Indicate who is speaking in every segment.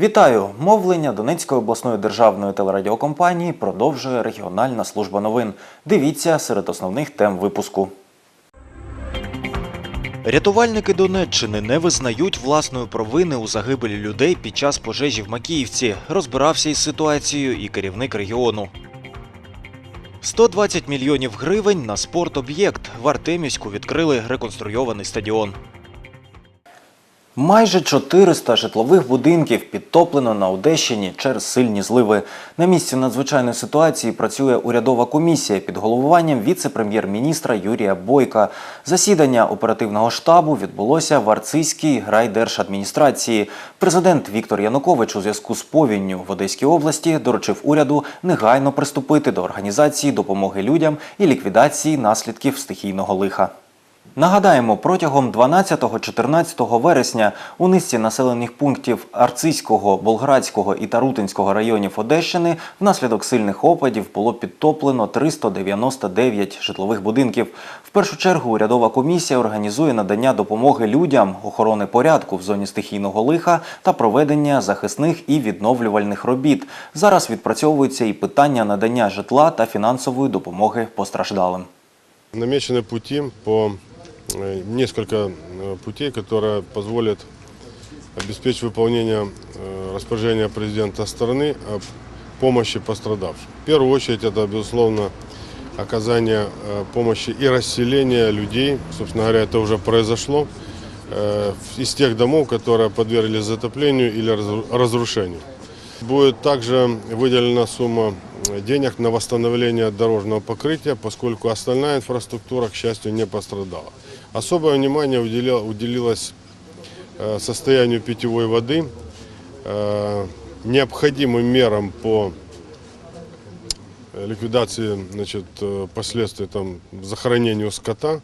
Speaker 1: Вітаю! Мовлення Донецької обласної державної телерадіокомпанії продовжує регіональна служба новин. Дивіться серед основних тем випуску. Рятувальники Донеччини не визнають власної провини у загибелі людей під час пожежі в Макіївці. Розбирався із ситуацією і керівник регіону. 120 мільйонів гривень на спортоб'єкт. В Артемівську відкрили реконструйований стадіон. Майже 400 житлових будинків підтоплено на Одещині через сильні зливи. На місці надзвичайної ситуації працює урядова комісія під головуванням віце-прем'єр-міністра Юрія Бойка. Засідання оперативного штабу відбулося в Арцизькій райдержадміністрації. Президент Віктор Янукович у зв'язку з повінню в Одеській області доручив уряду негайно приступити до організації допомоги людям і ліквідації наслідків стихійного лиха. Нагадаємо, протягом 12-14 вересня у низці населених пунктів Арцизького, Болградського і Тарутинського районів Одещини внаслідок сильних опадів було підтоплено 399 житлових будинків. В першу чергу урядова комісія організує надання допомоги людям, охорони порядку в зоні стихійного лиха та проведення захисних і відновлювальних робіт. Зараз відпрацьовується і питання надання житла та фінансової допомоги постраждалим.
Speaker 2: Намечены пути по несколько э, путей, которые позволят обеспечить выполнение э, распоряжения президента страны о помощи пострадавшим. В первую очередь это, безусловно, оказание э, помощи и расселение людей. Собственно говоря, это уже произошло э, из тех домов, которые подверглись затоплению или разру- разрушению. Будет также выделена сумма денег на восстановление дорожного покрытия, поскольку остальная инфраструктура, к счастью, не пострадала. Особое внимание уделя- уделилось э, состоянию питьевой воды, э, необходимым мерам по э, ликвидации значит, э, последствий там, захоронению скота.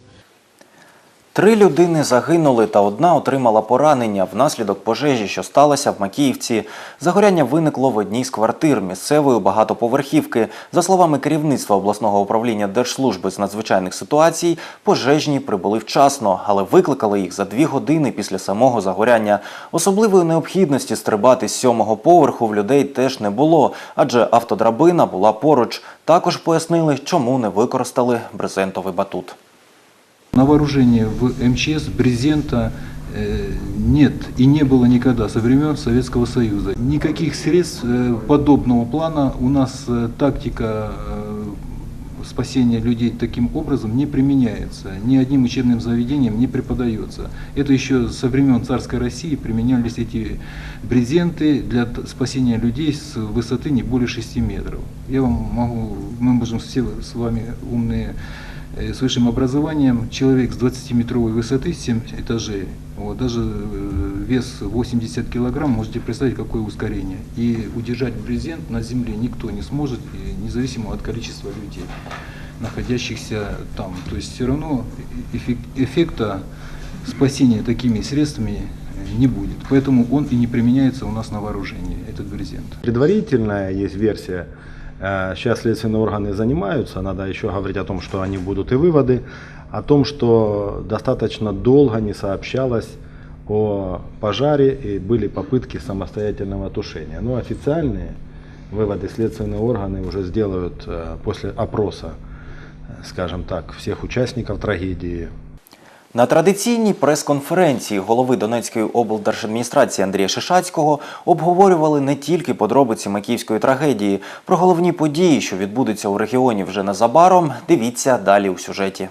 Speaker 1: Три людини загинули та одна отримала поранення внаслідок пожежі, що сталося в Макіївці. Загоряння виникло в одній з квартир місцевої багатоповерхівки. За словами керівництва обласного управління Держслужби з надзвичайних ситуацій, пожежні прибули вчасно, але викликали їх за дві години після самого загоряння. Особливої необхідності стрибати з сьомого поверху в людей теж не було, адже автодрабина була поруч. Також пояснили, чому не використали брезентовий батут.
Speaker 3: На вооружении в МЧС брезента э, нет и не было никогда со времен Советского Союза. Никаких средств э, подобного плана у нас э, тактика спасения людей таким образом не применяется, ни одним учебным заведением не преподается. Это еще со времен царской России применялись эти брезенты для спасения людей с высоты не более 6 метров. Я вам могу, мы можем все с вами умные с высшим образованием, человек с 20-метровой высоты, 7 этажей, вот, даже э, вес 80 килограмм, можете представить, какое ускорение. И удержать брезент на земле никто не сможет, независимо от количества людей, находящихся там. То есть все равно эффек- эффекта спасения такими средствами э, не будет. Поэтому он и не применяется у нас на вооружении, этот брезент.
Speaker 4: Предварительная есть версия. Э, Сейчас следственные органы занимаются, надо еще говорить о том, что они будут и выводы, о том, что достаточно долго не сообщалось о пожаре и были попытки самостоятельного тушения. Но официальные выводы следственные органы уже сделают э, после опроса, э, скажем так, всех участников трагедии,
Speaker 1: На традиційній прес-конференції голови Донецької облдержадміністрації Андрія Шишацького обговорювали не тільки подробиці Макіївської трагедії. Про головні події, що відбудуться у регіоні вже незабаром, дивіться далі у сюжеті.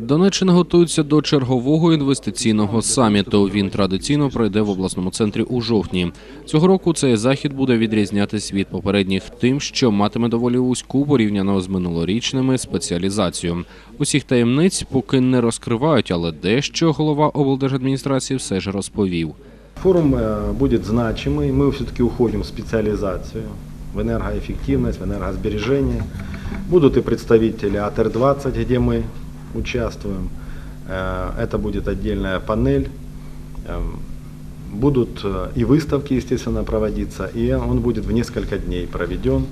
Speaker 5: Донеччина готується до чергового інвестиційного саміту. Він традиційно пройде в обласному центрі у жовтні. Цього року цей захід буде відрізнятись від попередніх тим, що матиме доволі вузьку порівняно з минулорічними спеціалізацію. Усіх таємниць поки не розкривають, але дещо голова облдержадміністрації все ж розповів.
Speaker 4: Форум э, будет значимый. Мы все-таки уходим в специализацию, в энергоэффективность, в энергосбережение. Будут и представители АТР-20, где мы участвуем. Э, Это будет отдельная панель. Эм, Будут э, и выставки, естественно, проводиться, и он будет в несколько дней проведен.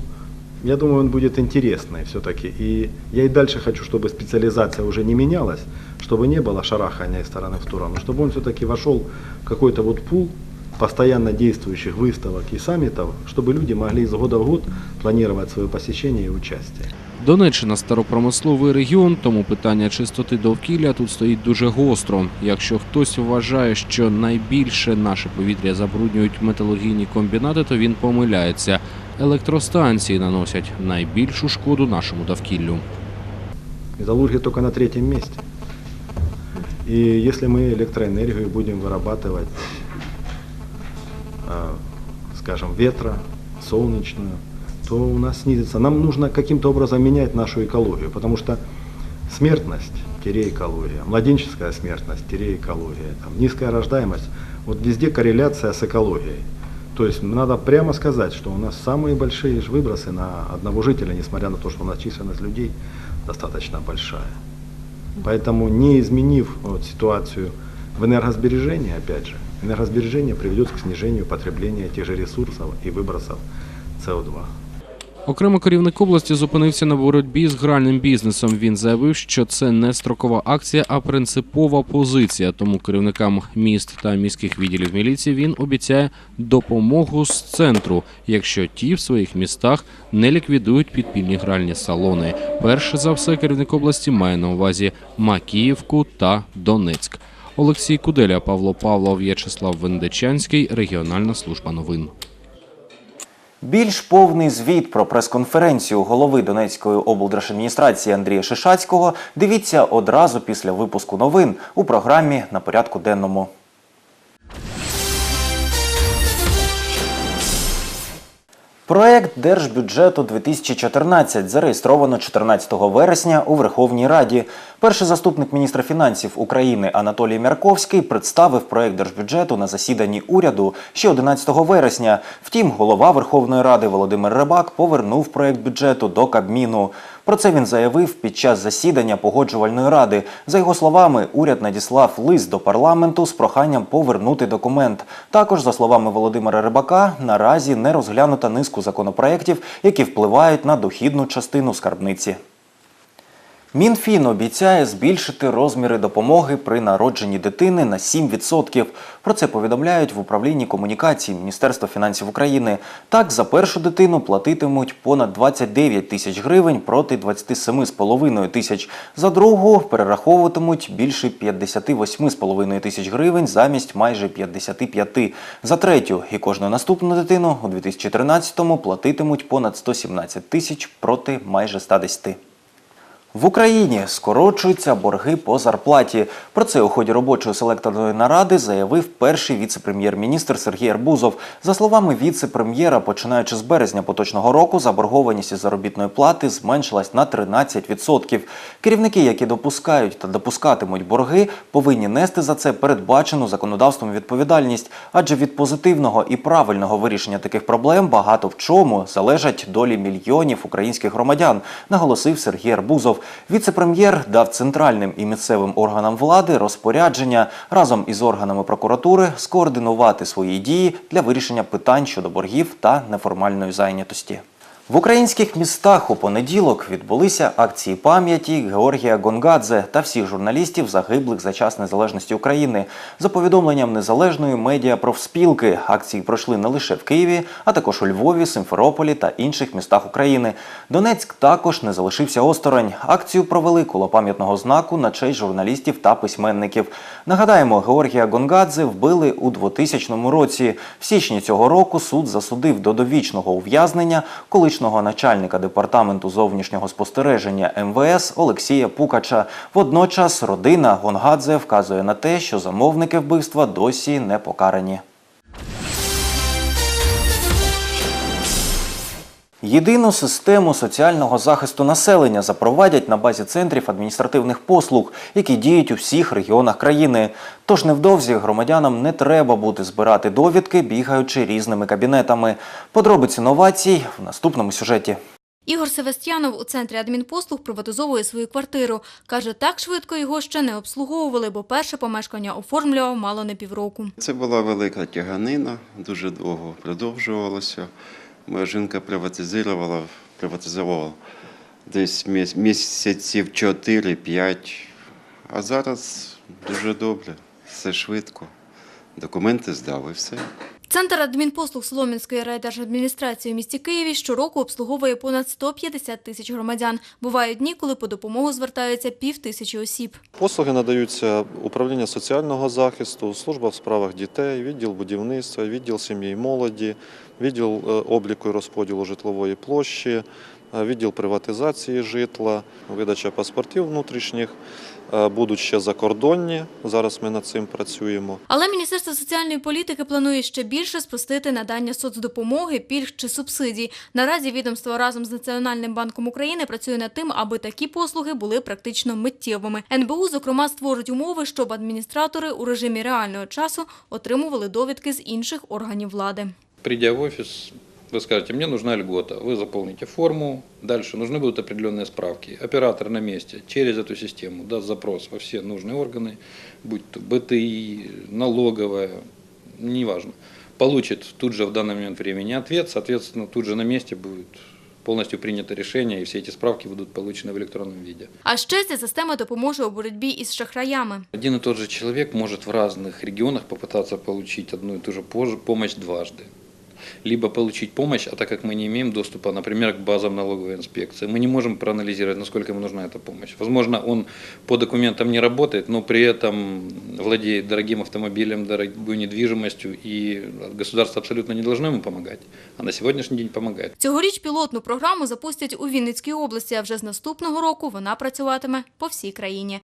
Speaker 4: Я думаю, он будет интересный все-таки. И я и дальше хочу, чтобы специализация уже не менялась, чтобы не было шарахания из стороны в сторону, чтобы он все-таки вошел в какой-то вот пул постоянно действующих выставок и саммитов, чтобы люди могли из года в год планировать свое посещение и участие.
Speaker 5: Донеччина старопромисловий регіон, тому питання чистоти довкілля тут стоїть дуже гостро. Якщо хтось вважає, що найбільше наше повітря забруднюють металургійні комбінати, то він помиляється. Електростанції наносять найбільшу шкоду нашому довкіллю.
Speaker 4: Металлургия только на третьем месте. И если мы электроэнергию будем вырабатывать, а, скажем, ветра, солнечную, то у нас снизится. Нам нужно каким-то образом менять нашу экологию, потому что смертность, экология, младенческая смертность, экология, там, низкая рождаемость, вот везде корреляция с экологией. То есть надо прямо сказать, что у нас самые большие ж выбросы на одного жителя, несмотря на то, что у нас численность людей достаточно большая. Поэтому не изменив вот, ситуацию в энергосбережении, опять же, энергосбережение приведет к снижению потребления тех же ресурсов и выбросов СО2.
Speaker 5: Окремо керівник області зупинився на боротьбі з гральним бізнесом. Він заявив, що це не строкова акція, а принципова позиція. Тому керівникам міст та міських відділів міліції він обіцяє допомогу з центру, якщо ті в своїх містах не ліквідують підпільні гральні салони. Перше за все керівник області має на увазі Макіївку та Донецьк. Олексій Куделя, Павло Павлов, В'ячеслав Вендечанський, регіональна служба новин.
Speaker 1: Більш повний звіт про прес-конференцію голови Донецької облдержадміністрації Андрія Шишацького дивіться одразу після випуску новин у програмі на порядку денному. Проект держбюджету 2014 зареєстровано 14 вересня у Верховній Раді. Перший заступник міністра фінансів України Анатолій Мярковський представив проект держбюджету на засіданні уряду ще 11 вересня. Втім, голова Верховної Ради Володимир Рибак повернув проект бюджету до Кабміну. Про це він заявив під час засідання погоджувальної ради. За його словами, уряд надіслав лист до парламенту з проханням повернути документ. Також, за словами Володимира Рибака, наразі не розглянута низку законопроєктів, які впливають на дохідну частину скарбниці. Мінфін обіцяє збільшити розміри допомоги при народженні дитини на 7%. Про це повідомляють в управлінні комунікації Міністерства фінансів України. Так, за першу дитину платитимуть понад 29 тисяч гривень проти 27,5 тисяч. За другу перераховуватимуть більше 58,5 тисяч гривень замість майже 55. За третю і кожну наступну дитину у 2013-му платитимуть понад 117 тисяч проти майже 110. В Україні скорочуються борги по зарплаті. Про це у ході робочої селекторної наради заявив перший віце-прем'єр-міністр Сергій Арбузов. За словами віце-прем'єра, починаючи з березня поточного року, заборгованість із заробітної плати зменшилась на 13%. Керівники, які допускають та допускатимуть борги, повинні нести за це передбачену законодавством відповідальність, адже від позитивного і правильного вирішення таких проблем багато в чому залежать долі мільйонів українських громадян, наголосив Сергій Арбузов. Віце-прем'єр дав центральним і місцевим органам влади розпорядження разом із органами прокуратури скоординувати свої дії для вирішення питань щодо боргів та неформальної зайнятості. В українських містах у понеділок відбулися акції пам'яті Георгія Гонгадзе та всіх журналістів, загиблих за час незалежності України. За повідомленням незалежної медіа профспілки, акції пройшли не лише в Києві, а також у Львові, Симферополі та інших містах України. Донецьк також не залишився осторонь. Акцію провели коло пам'ятного знаку на честь журналістів та письменників. Нагадаємо, Георгія Гонгадзе вбили у 2000 році. В січні цього року суд засудив до довічного ув'язнення колишнього начальника департаменту зовнішнього спостереження МВС Олексія Пукача. Водночас родина Гонгадзе вказує на те, що замовники вбивства досі не покарані. Єдину систему соціального захисту населення запровадять на базі центрів адміністративних послуг, які діють у всіх регіонах країни. Тож невдовзі громадянам не треба буде збирати довідки, бігаючи різними кабінетами. Подробиці новацій в наступному сюжеті.
Speaker 6: Ігор Севастьянов у центрі адмінпослуг приватизовує свою квартиру. Каже, так швидко його ще не обслуговували, бо перше помешкання оформлював мало не півроку.
Speaker 7: Це була велика тяганина, дуже довго продовжувалося. Моя жінка приватизувала, приватизувала десь місяців 4-5, а зараз дуже добре, все швидко. документи здав все.
Speaker 6: Центр адмінпослуг Солом'янської райдержадміністрації у місті Києві щороку обслуговує понад 150 тисяч громадян. Бувають дні, коли по допомогу звертаються пів тисячі осіб.
Speaker 8: Послуги надаються управління соціального захисту, служба в справах дітей, відділ будівництва, відділ сім'ї і молоді, відділ е, обліку і розподілу житлової площі, е, відділ приватизації житла, видача паспортів внутрішніх. Е, Будуть ще закордонні. Зараз ми над цим працюємо.
Speaker 6: Але Міністерство соціальної політики планує ще більше спростити надання соцдопомоги, пільг чи субсидій. Наразі відомство разом з Національним банком України працює над тим, аби такі послуги були практично миттєвими. НБУ, зокрема, створить умови, щоб адміністратори у режимі реального часу отримували довідки з інших органів влади.
Speaker 9: Придя в офис, вы скажете, мне нужна льгота. Вы заполните форму. Дальше нужны будут определенные справки. Оператор на месте через эту систему даст запрос во все нужные органы, будь то БТИ, налоговая, неважно. Получит тут же в данный момент времени ответ, соответственно, тут же на месте будет полностью принято решение, и все эти справки будут получены в электронном виде.
Speaker 6: А ще ця система допоможе у боротьбі із шахраями.
Speaker 9: Один и тот же человек может в разных регионах попытаться получить одну и ту же пож- помощь дважды. Либо получить помощь, а так как мы не имеем доступа, например, к базам налоговой инспекции, мы не можем проанализировать, насколько ему нужна эта помощь. Возможно, он по документам не работает, но при этом владеет дорогим автомобилем, дорогой недвижимостью, и государство абсолютно не должно ему помогать, а на сегодняшний день помогает.
Speaker 6: Цьогоріч пілотну програму запустять у Вінницькій області, а вже з наступного року вона працюватиме по всій країні.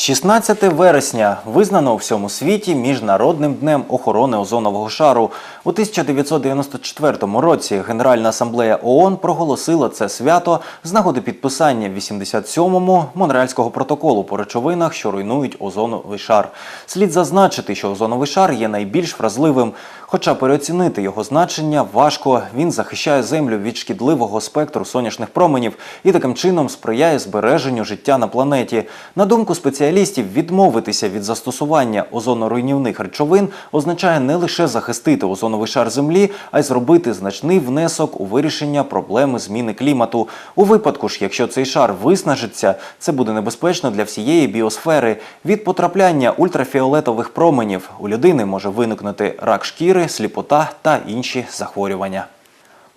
Speaker 1: 16 вересня визнано у всьому світі Міжнародним днем охорони озонового шару. У 1994 році Генеральна асамблея ООН проголосила це свято з нагоди підписання 87-му Монреальського протоколу по речовинах, що руйнують озоновий шар. Слід зазначити, що озоновий шар є найбільш вразливим, хоча переоцінити його значення важко. Він захищає землю від шкідливого спектру сонячних променів і таким чином сприяє збереженню життя на планеті. На думку спеціалістів, відмовитися від застосування озоноруйнівних речовин означає не лише захистити озоновий шар землі, а й зробити значний внесок у вирішення проблеми зміни клімату. У випадку ж, якщо цей шар виснажиться, це буде небезпечно для всієї біосфери. Від потрапляння ультрафіолетових променів у людини може виникнути рак шкіри, сліпота та інші захворювання.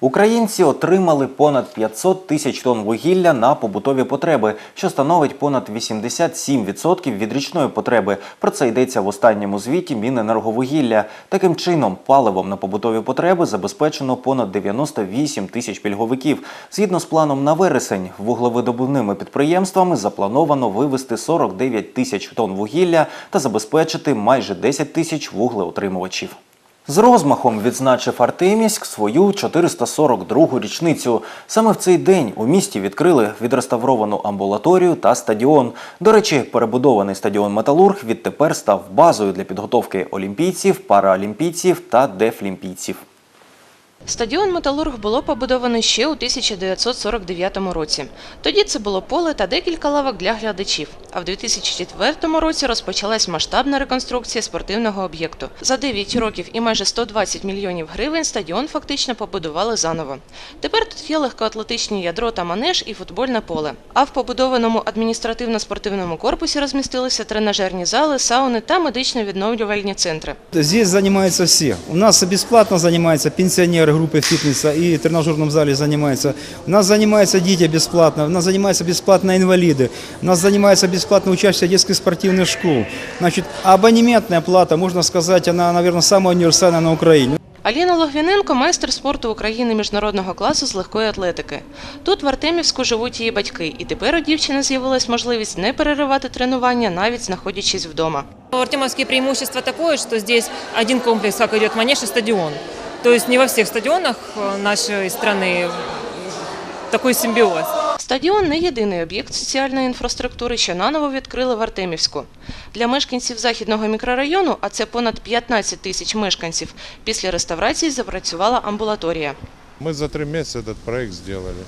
Speaker 1: Українці отримали понад 500 тисяч тонн вугілля на побутові потреби, що становить понад 87% від річної потреби. Про це йдеться в останньому звіті Міненерговугілля. Таким чином, паливом на побутові потреби забезпечено понад 98 тисяч пільговиків. Згідно з планом на вересень, вуглевидобувними підприємствами заплановано вивезти 49 тисяч тонн вугілля та забезпечити майже 10 тисяч вуглеотримувачів. З розмахом відзначив Артеміськ свою 442-гу річницю. Саме в цей день у місті відкрили відреставровану амбулаторію та стадіон. До речі, перебудований стадіон Металург відтепер став базою для підготовки олімпійців, параолімпійців та дефлімпійців.
Speaker 10: Стадіон Металург було побудовано ще у 1949 році. Тоді це було поле та декілька лавок для глядачів. А в 2004 році розпочалась масштабна реконструкція спортивного об'єкту. За 9 років і майже 120 мільйонів гривень стадіон фактично побудували заново. Тепер тут є легкоатлетичні ядро та манеж і футбольне поле. А в побудованому адміністративно-спортивному корпусі розмістилися тренажерні зали, сауни та медично-відновлювальні центри.
Speaker 11: Здесь занимаются все. У нас бесплатно занимаются пенсионеры группы фитнеса и в тренажерном зале занимаются. У нас занимаются дети бесплатно, у нас занимаются бесплатно инвалиды, у нас занимаются бесплатно учащиеся детских спортивных школ. Значит, абонементная плата, можно сказать, она, наверное, самая универсальная на Украине.
Speaker 10: Аліна Логвіненко – майстер спорту України міжнародного класу з легкої атлетики. Тут в Артемівську живуть її батьки, і тепер у дівчини з'явилась можливість не переривати тренування, навіть знаходячись вдома.
Speaker 12: Артемовские преимущество такое, что здесь один комплекс, как идет манеж и стадион. То есть не во всех стадионах э, нашей страны такой симбиоз.
Speaker 10: Стадіон не єдиний об'єкт соціальної інфраструктури, що наново відкрили в Артемівську. Для мешканців західного мікрорайону, а це понад 15 тисяч мешканців, після реставрації запрацювала амбулаторія.
Speaker 2: Мы за три месяца этот проект сделали.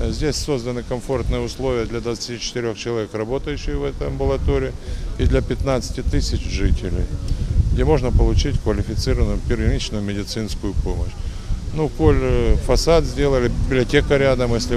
Speaker 2: Э, Здесь созданы комфортные условия для 24 человек, работающих в этой амбулатории, и для 15 тысяч жителей, где можно получить квалифицированную первичную медицинскую помощь. Ну, коль э, фасад сделали, библиотека рядом, если